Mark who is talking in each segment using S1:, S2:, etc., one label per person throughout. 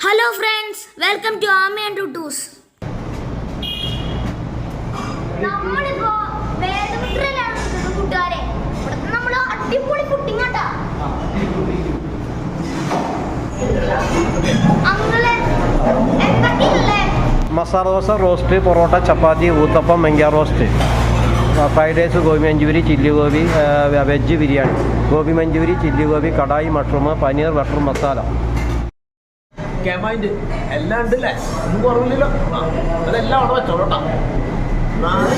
S1: Hello friends welcome to Aami and Tuttus നമ്മളിപ്പോ വേദമുദ്രയിലാണ് നിൽക്കുന്നത് കൂട്ടുകാരെ. ഇവിടുത്തെ നമ്മൾ അടിപൊളി അങ്ങളെ എന്തൊക്കെയില്ലേ
S2: masala dosa roast porotta chapati uthappam മെങ്ക roast. Fried rice gobi manchurian chilli gobi ആ, veg biryani. Gobi manchurian chilli gobi kadai mushroom paneer butter masala.
S3: കെമൈൻഡ് എല്ലാം ഉണ്ടല്ലേ? ഒന്നും കുറവില്ലല്ലോ. അതെല്ലാം അവിടെ വെച്ചോളൂട്ടാ നാളെ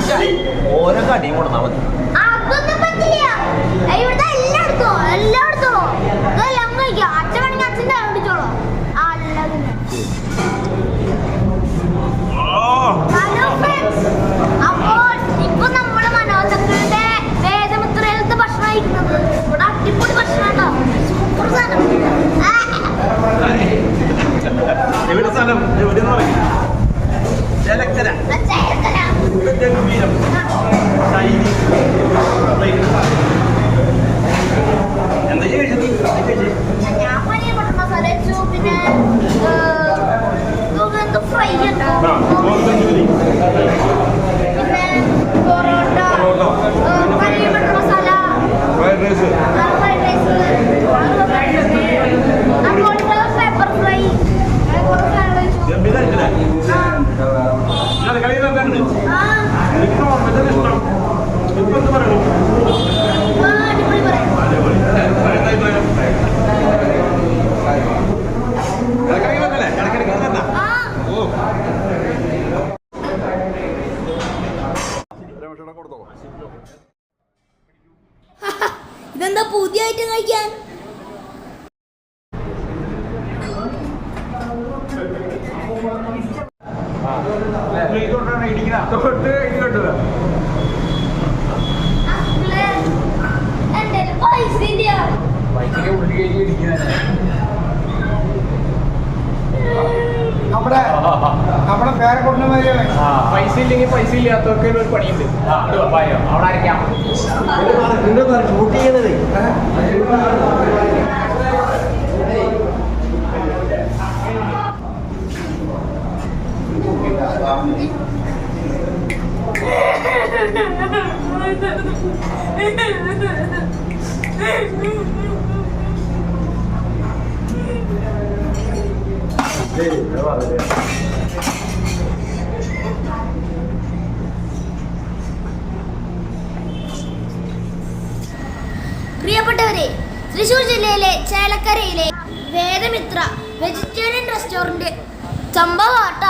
S3: ഓരോ കടിയും കൊടുത്താൽ മതി. കളി നോക്കാനുണ്ട്. ഇപ്പൊ എന്ത് പറയണു
S1: ഇതെന്താ പുതിയ ഐറ്റം കഴിക്കാൻ? അങ്കിളെ, എന്റെ പൈസ
S4: നമ്മുടെ നമ്മുടെ പേരക്കൊണ്ടിന് മാതിരിയാണ്
S5: പൈസ ഇല്ലെങ്കിൽ പൈസ ഇല്ലാത്തവർക്ക് ഒരു പണിയുണ്ട്. അവിടെ അരക്കാം
S2: ഷൂട്ട് ചെയ്യുന്നത്
S1: പ്രിയപ്പെട്ടവരെ തൃശൂർ ജില്ലയിലെ ചേലക്കരയിലെ വേദമിത്ര വെജിറ്റേറിയൻ റെസ്റ്റോറന്റ് സംഭവാട്ട